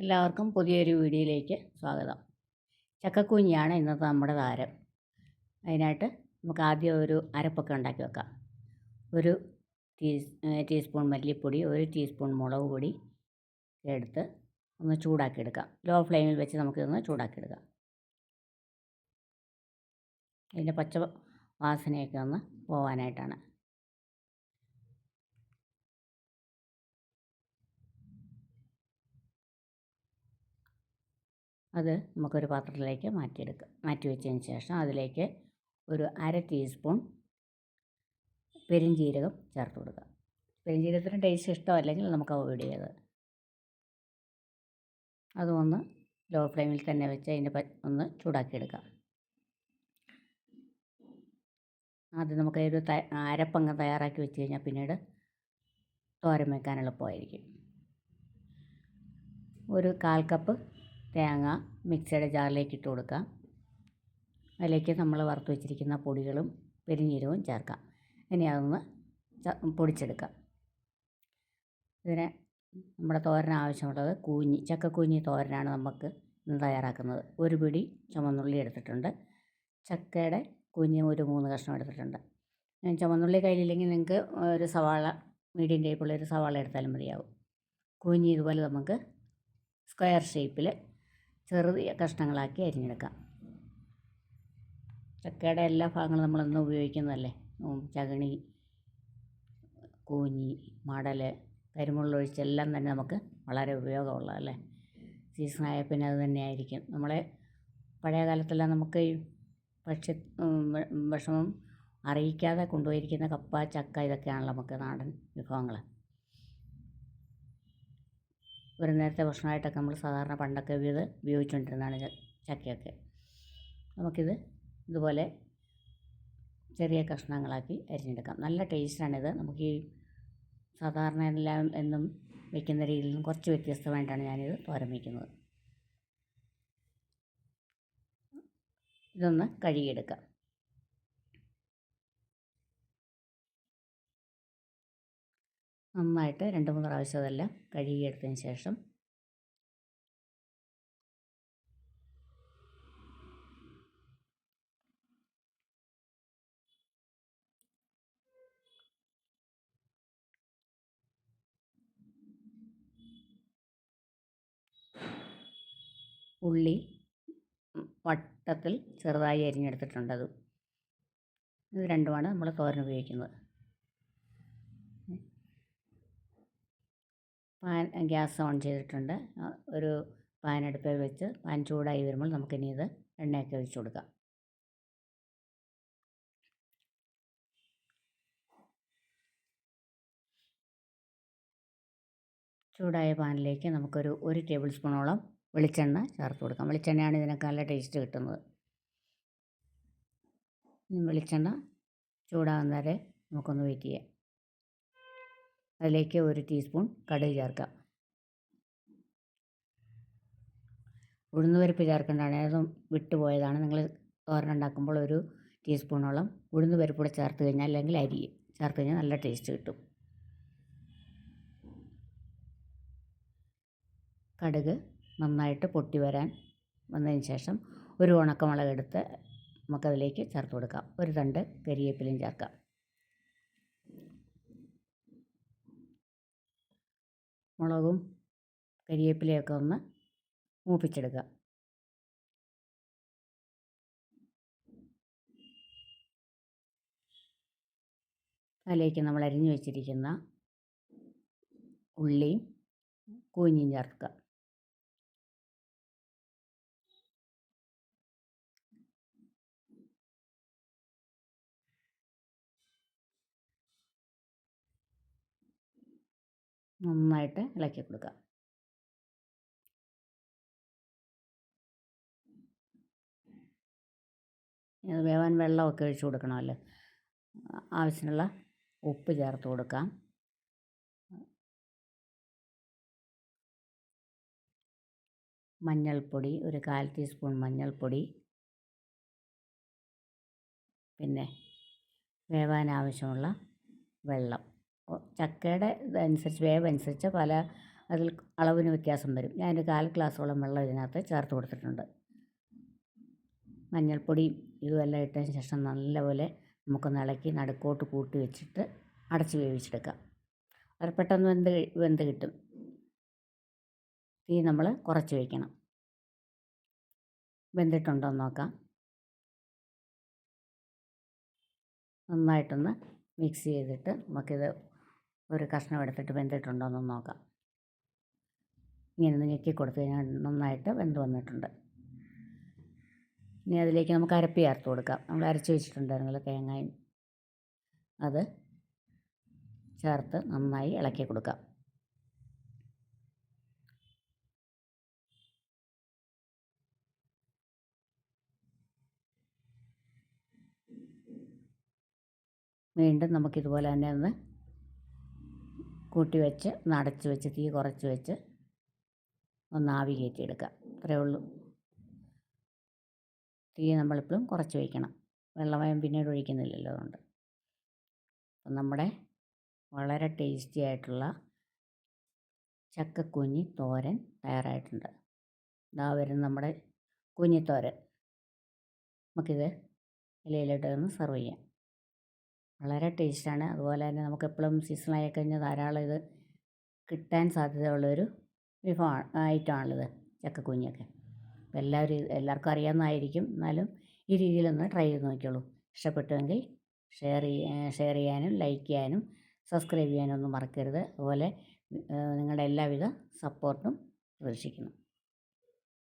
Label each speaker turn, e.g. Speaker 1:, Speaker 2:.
Speaker 1: എല്ലാവർക്കും പുതിയൊരു വീഡിയോയിലേക്ക് സ്വാഗതം. ചക്കക്കുഞ്ഞിയാണ് ഇന്നത്തെ നമ്മുടെ താരം. അതിനായിട്ട് നമുക്ക് ആദ്യം ഒരു അരപ്പൊക്കെ ഉണ്ടാക്കി വെക്കാം. ഒരു ടീ ടീസ്പൂൺ മല്ലിപ്പൊടി ഒരു ടീസ്പൂൺ മുളക് പൊടി എടുത്ത് ഒന്ന് ചൂടാക്കിയെടുക്കാം. ലോ ഫ്ലെയിമിൽ വെച്ച് നമുക്കിതൊന്ന് ചൂടാക്കിയെടുക്കാം. അതിന്റെ പച്ച വാസനയൊക്കെ ഒന്ന് പോവാനായിട്ടാണ്. അത് നമുക്കൊരു പാത്രത്തിലേക്ക് മാറ്റിയെടുക്കാം മാറ്റി വെച്ചതിന് ശേഷം അതിലേക്ക് ഒരു അര ടീസ്പൂൺ പെരിഞ്ജീരകം ചേർത്ത് കൊടുക്കുക പെരിഞ്ജീരകത്തിന് ടേസ്റ്റ് ഇഷ്ടമല്ലെങ്കിൽ നമുക്ക് അവോയ്ഡ് ചെയ്യത്. അതുമൊന്ന് ലോ ഫ്ലെയിമിൽ തന്നെ വെച്ച് അതിന്റെ ഒന്ന് ചൂടാക്കിയെടുക്കാം. ആദ്യം നമുക്ക് ഒരു അരപ്പങ്ങ് തയ്യാറാക്കി വെച്ച് കഴിഞ്ഞാൽ പിന്നീട് തോരൻ വെക്കാൻ എളുപ്പമായിരിക്കും. ഒരു കാൽ കപ്പ് തേങ്ങ മിക്സിയുടെ ജാറിലേക്ക് ഇട്ട് കൊടുക്കാം. അതിലേക്ക് നമ്മൾ വറുത്ത് വെച്ചിരിക്കുന്ന പൊടികളും പെരിഞ്ഞീരവും ചേർക്കാം. ഇനി അതൊന്ന് പൊടിച്ചെടുക്കാം. ഇതിന് നമ്മുടെ തോരൻ ആവശ്യമുള്ളത് കൂഞ്ഞി ചക്കക്കൂഞ്ഞി തോരനാണ് നമുക്ക് ഇന്ന് തയ്യാറാക്കുന്നത്. ഒരു പിടി ചുമന്നുള്ളി എടുത്തിട്ടുണ്ട്. ചക്കയുടെ കുഞ്ഞ് ഒരു മൂന്ന് കഷ്ണം എടുത്തിട്ടുണ്ട്. ചുമന്നുള്ളി കയ്യിലില്ലെങ്കിൽ നിങ്ങൾക്ക് ഒരു സവാള മീഡിയം ടൈപ്പുള്ള ഒരു സവാള എടുത്താലും മതിയാവും. കുഞ്ഞ് ഇതുപോലെ നമുക്ക് സ്ക്വയർ ഷേപ്പിൽ ചെറിയ കഷ്ണങ്ങളാക്കി അരിഞ്ഞെടുക്കാം. ചക്കയുടെ എല്ലാ ഭാഗങ്ങളും നമ്മളെന്നും ഉപയോഗിക്കുന്നതല്ലേ? ചകിണി കൂഞ്ഞി മടൽ കരിമുള്ളൊഴിച്ചെല്ലാം തന്നെ നമുക്ക് വളരെ ഉപയോഗമുള്ളതല്ലേ സീസണായ പിന്നെ അത് തന്നെയായിരിക്കും. നമ്മളെ പഴയ കാലത്തെല്ലാം നമുക്ക് ഭക്ഷ്യ വിഷമം അറിയിക്കാതെ കൊണ്ടുപോയിരിക്കുന്ന കപ്പ ചക്ക ഇതൊക്കെയാണല്ലോ നമുക്ക് നാടൻ വിഭവങ്ങൾ ഒരു നേരത്തെ ഭക്ഷണമായിട്ടൊക്കെ നമ്മൾ സാധാരണ പണ്ടൊക്കെ ഇത് ഉപയോഗിച്ചുകൊണ്ടിരുന്നതാണ് ചക്കയൊക്കെ. നമുക്കിത് ഇതുപോലെ ചെറിയ കഷ്ണങ്ങളാക്കി അരിഞ്ഞെടുക്കാം. നല്ല ടേസ്റ്റാണിത്. നമുക്ക് ഈ സാധാരണ എല്ലാം എന്നും വയ്ക്കുന്ന രീതിയിൽ നിന്നും കുറച്ച് വ്യത്യസ്തമായിട്ടാണ് ഞാനിത് തോരൻ വയ്ക്കുന്നത്. ഇതൊന്ന് കഴുകിയെടുക്കാം. നന്നായിട്ട് രണ്ട് മൂന്ന് പ്രാവശ്യം അതെല്ലാം കഴുകിയെടുത്തതിന് ശേഷം ഉള്ളി വട്ടത്തിൽ ചെറുതായി അരിഞ്ഞെടുത്തിട്ടുണ്ട്. അത് ഇത് രണ്ടുമാണ് നമ്മൾ തോരൻ ഉപയോഗിക്കുന്നത്. പാൻ ഗ്യാസ് ഓൺ ചെയ്തിട്ടുണ്ട്. ഒരു പാൻ അടുപ്പിൽ വെച്ച് പാൻ ചൂടായി വരുമ്പോൾ നമുക്കിനി ഇത് എണ്ണയൊക്കെ ഒഴിച്ചു കൊടുക്കാം. ചൂടായ പാനിലേക്ക് നമുക്കൊരു ഒരു ടേബിൾ സ്പൂണോളം വെളിച്ചെണ്ണ ചേർത്ത് കൊടുക്കാം. വെളിച്ചെണ്ണയാണ് ഇതിനൊക്കെ നല്ല ടേസ്റ്റ് കിട്ടുന്നത്. വെളിച്ചെണ്ണ ചൂടാകുന്നവരെ നമുക്കൊന്ന് വെയിറ്റ് ചെയ്യാം. അതിലേക്ക് ഒരു ടീസ്പൂൺ കടുക് ചേർക്കാം ഉഴുന്നുപരിപ്പ് ചേർക്കേണ്ടതാണ്. ഏതും വിട്ടുപോയതാണ് നിങ്ങൾ തോരൻ ഉണ്ടാക്കുമ്പോൾ ഒരു ടീസ്പൂണോളം ഉഴുന്നുപരിപ്പ് കൂടെ ചേർത്ത് കഴിഞ്ഞാൽ അല്ലെങ്കിൽ അരി ചേർത്ത് കഴിഞ്ഞാൽ നല്ല ടേസ്റ്റ് കിട്ടും. കടുക് നന്നായിട്ട് പൊട്ടി വരാൻ വന്നതിന് ശേഷം ഒരു ഉണക്കമുളക് എടുത്ത് നമുക്കതിലേക്ക് ചേർത്ത് കൊടുക്കാം. ഒരു രണ്ട് കരിയേപ്പിലയും ചേർക്കാം. മുളകും കരിവേപ്പിലയൊക്കെ ഒന്ന് മൂപ്പിച്ചെടുക്കുക. അതിലേക്ക് നമ്മൾ അരിഞ്ഞു വെച്ചിരിക്കുന്ന ഉള്ളിയും കൂഞ്ഞിയും ചേർക്കുക. നന്നായിട്ട് ഇളക്കി കൊടുക്കുക. വേവാൻ വെള്ളമൊക്കെ ഒഴിച്ച് കൊടുക്കണമല്ലോ. ആവശ്യത്തിനുള്ള ഉപ്പ് ചേർത്ത് കൊടുക്കാം. മഞ്ഞൾപ്പൊടി ഒരു കാൽ ടീസ്പൂൺ മഞ്ഞൾപ്പൊടി. പിന്നെ വേവാൻ ആവശ്യമുള്ള വെള്ളം. ചക്കയുടെ ഇതനുസരിച്ച് വേവ് അനുസരിച്ച് പല അതിൽ അളവിന് വ്യത്യാസം വരും. ഞാൻ ഞാനൊരു കാൽ ഗ്ലാസ്സോളം വെള്ളം ഇതിനകത്ത് ചേർത്ത് കൊടുത്തിട്ടുണ്ട്. മഞ്ഞൾപ്പൊടിയും ഇതുമെല്ലാം ഇട്ടതിന് ശേഷം നല്ലപോലെ നമുക്കൊന്ന് ഇളക്കി നടുക്കോട്ട് കൂട്ടി വെച്ചിട്ട് അടച്ച് വേവിച്ചെടുക്കാം. അത് പെട്ടെന്ന് വെന്ത് വെന്ത് കിട്ടും. തീ നമ്മൾ കുറച്ച് വയ്ക്കണം വെന്തിട്ടുണ്ടോ എന്ന് നോക്കാം. നന്നായിട്ടൊന്ന് മിക്സ് ചെയ്തിട്ട് നമുക്കിത് ഒരു കഷ്ണം എടുത്തിട്ട് വെന്തിട്ടുണ്ടോ എന്ന് നോക്കാം. ഇങ്ങനെ ഒന്ന് ഞെക്കി കൊടുത്തു കഴിഞ്ഞാൽ നന്നായിട്ട് വെന്ത് വന്നിട്ടുണ്ട്. ഇനി അതിലേക്ക് നമുക്ക് അരപ്പി ചേർത്ത് കൊടുക്കാം. നമ്മൾ അരച്ച് വെച്ചിട്ടുണ്ടായിരുന്നല്ലോ തേങ്ങയും. അത് ചേർത്ത് നന്നായി ഇളക്കി കൊടുക്കാം. വീണ്ടും നമുക്കിതുപോലെ തന്നെ ഒന്ന് കൂട്ടി വെച്ച് ഒന്ന് അടച്ച് വെച്ച് തീ കുറച്ച് വെച്ച് ഒന്ന് ആവി കയറ്റിയെടുക്കുക. അത്രയേ ഉള്ളൂ. തീ നമ്മളിപ്പോഴും കുറച്ച് വയ്ക്കണം വെള്ളമയം പിന്നീട് ഒഴിക്കുന്നില്ലല്ലോ അതുകൊണ്ട്. അപ്പം നമ്മുടെ വളരെ ടേസ്റ്റി ആയിട്ടുള്ള ചക്കക്കുഞ്ഞി തോരൻ തയ്യാറായിട്ടുണ്ട്. ഇതാ വരുന്ന നമ്മുടെ കുഞ്ഞിത്തോരൻ. നമുക്കിത് ഇലയിലിട്ട് ഒന്ന് സെർവ് ചെയ്യാം. വളരെ ടേസ്റ്റാണ്. അതുപോലെ തന്നെ നമുക്ക് എപ്പോഴും സീസണായി കഴിഞ്ഞാൽ ധാരാളം ഇത് കിട്ടാൻ സാധ്യതയുള്ളൊരു വിഭവമാണ് ഐറ്റമാണിത് ചക്കക്കുഞ്ഞൊക്കെ. അപ്പോൾ എല്ലാവരും എല്ലാവർക്കും അറിയാവുന്നതായിരിക്കും. എന്നാലും ഈ രീതിയിലൊന്ന് ട്രൈ ചെയ്ത് നോക്കിയോളൂ ഇഷ്ടപ്പെട്ടുവെങ്കിൽ ഷെയർ ഷെയർ ചെയ്യാനും ലൈക്ക് ചെയ്യാനും സബ്സ്ക്രൈബ് ചെയ്യാനും ഒന്നും മറക്കരുത്. അതുപോലെ നിങ്ങളുടെ എല്ലാവിധ സപ്പോർട്ടും പ്രതീക്ഷിക്കുന്നു.